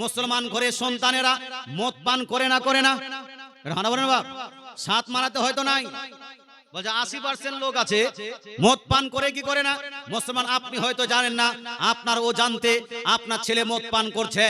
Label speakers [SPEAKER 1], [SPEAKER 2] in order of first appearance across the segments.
[SPEAKER 1] মুসলমান ঘরে সন্তানেরা মদ পান করে না করে না। রানা বাপ, সাত মারাতে হয়তো নাই। বলছে আশি পার্সেন্ট লোক আছে মদ পান করে কি করে না। মুসলমান আপনি হয়তো জানেন না আপনার ও জানতে আপনার ছেলে মদ পান করছে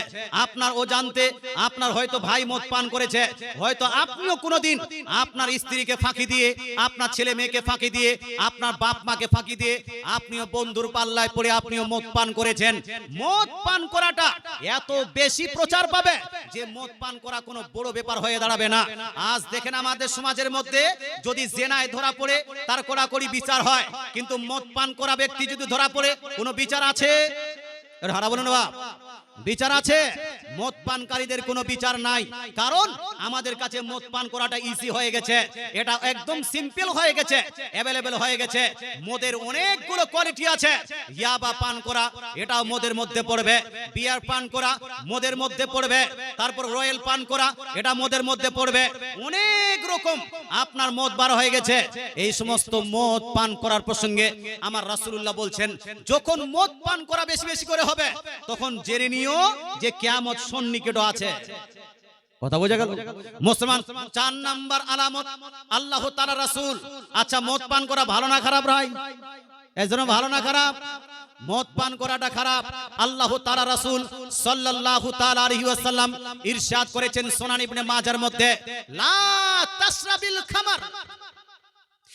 [SPEAKER 1] আপনার ও জানতে আপনার হয়তো ভাই মদ পান করেছে হয়তো আপনিও কোনোদিন আপনার স্ত্রীকে ফাঁকি দিয়ে আপনার ছেলে মেয়েকে ফাঁকি দিয়ে আপনার বাপ মাকে ফাঁকি দিয়ে আপনিও বন্ধুর পাল্লায় পড়ে আপনিও মদ পান করেছেন। মদ পান করাটা এত বেশি প্রচার পাবে যে মদ পান করা কোনো বড় ব্যাপার হয়ে দাঁড়াবে না। আজ দেখেন আমাদের সমাজের মধ্যে যদি জেনায় ধরা পড়ে, তার কড়াকড়ি বিচার হয়। কিন্তু মদ পান করা ব্যক্তি যদি ধরা পড়ে, কোনো বিচার আছে? হারা বিচার আছে। মদ পানকারীদের কোনো বিচার নাই। কারণ আমাদের কাছে মদ পান করাটা ইজি হয়ে গেছে। এটা একদম সিম্পল হয়ে গেছে। অ্যাভেলেবেল হয়ে গেছে। মদের অনেকগুলো কোয়ালিটি আছে। ইয়াবা পান করা, এটাও মদের মধ্যে পড়বে। বিয়ার পান করা, মদের মধ্যে পড়বে। তারপর রয়্যাল পান করা, এটা মদের মধ্যে পড়বে। অনেক রকম আপনার মদ বার হয়ে গেছে। এই সমস্ত মদ পান করার প্রসঙ্গে আমার রাসূলুল্লাহ বলছেন, যখন মদ পান করা বেশি বেশি করে হবে, তখন জেনে নিও যে কিয়ামত সন্নিকট আছে। কথা বোঝা গেল? মুসলমান, চার নাম্বার আলামত, আল্লাহ তাআলা রাসূল। আচ্ছা মদ পান করা ভালো না খারাপ ভাই? এজন্য ভালো না খারাপ? মদ পান করাটা খারাপ। আল্লাহ তারা রাসূল সাল্লাল্লাহু তাআলা আলাইহি ওয়াসাল্লাম ইরশাদ করেছেন সুনান ইবনে মাজার মধ্যে, লা তাশরাবিল খামার।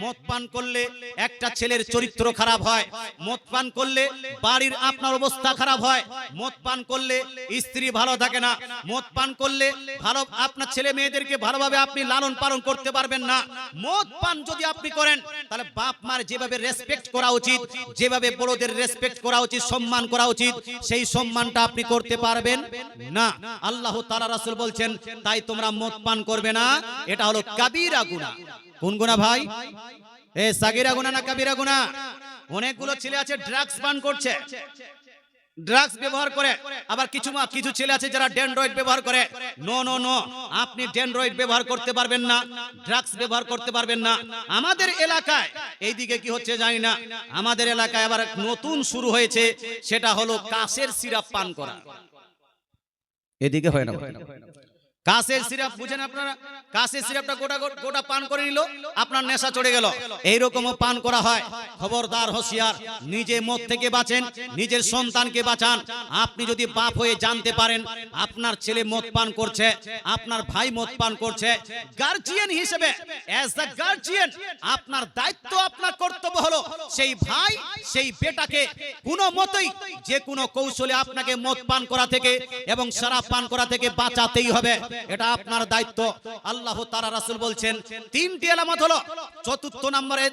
[SPEAKER 1] মদ পান করলে একটা ছেলের চরিত্র খারাপ হয়, মদ পান করলে বাড়ির আপনার অবস্থা খারাপ হয়, মদ পান করলে স্ত্রী ভালো থাকে না, মদ পান করলে ভালো, আপনার ছেলে মেয়েদেরকে ভালোভাবে আপনি লালন পালন করতে পারবেন না। মদ পান যদি আপনি করেন, তাহলে বাপ মার যেভাবে রেসপেক্ট করা উচিত, যেভাবে বড়দের রেসপেক্ট করা উচিত, সম্মান করা উচিত, সেই সম্মানটা আপনি করতে পারবেন না। আল্লাহ তাআলা রাসূল বলছেন, তাই তোমরা মদ পান করবে না, এটা হলো কাবিরা গুনাহ। কোন গুনাহ ভাই? এ সাগিরা গুনাহ না কাবিরা গুনাহ? অনেকগুলো ছেলে আছে ড্রাগস পান করছে। ড্রাগস ব্যবহার করে। আবার কিছু কিছু ছেলে আছে যারা ডেন্ড্রয়েড ব্যবহার করে। নো নো নো আপনি ডেন্ড্রয়েড ব্যবহার করতে পারবেন না ড্রাগস ব্যবহার করতে পারবেন না। আমাদের এলাকায়, এইদিকে কি হচ্ছে জানি না, আমাদের এলাকায় আবার নতুন শুরু হয়েছে, সেটা হলো কাশের সিরাপ পান করা। এদিকে হয় না কাশের সিরাপ, বুঝেন আপনারা? কাশের সিরাপটা গোটা গোটা পান করে নিল, আপনার নেশা চড়ে গেল। এইরকমও পান করা হয়। খবরদার হোশিয়ার, নিজে মদ থেকে বাঁচেন, নিজের সন্তানকে বাঁচান। আপনি যদি বাপ হয়ে জানতে পারেন, আপনার ছেলে মদ পান করছে, আপনার ভাই মদ পান করছে গার্জিয়ান হিসেবে অ্যাজ দ্য গার্জিয়ান আপনার দায়িত্ব, আপনার কর্তব্য হলো সেই ভাই, সেই বেটাকে কোনো মতেই যে কোনো কৌশলে আপনাকে মদ পান করা থেকে এবং শরাব পান করা থেকে বাঁচাতেই হবে। এটা আপনার দায়িত্ব। আল্লাহ তারা রাসুল বলছেন তিনটি এলামত হলো চতুর্থ নম্বরে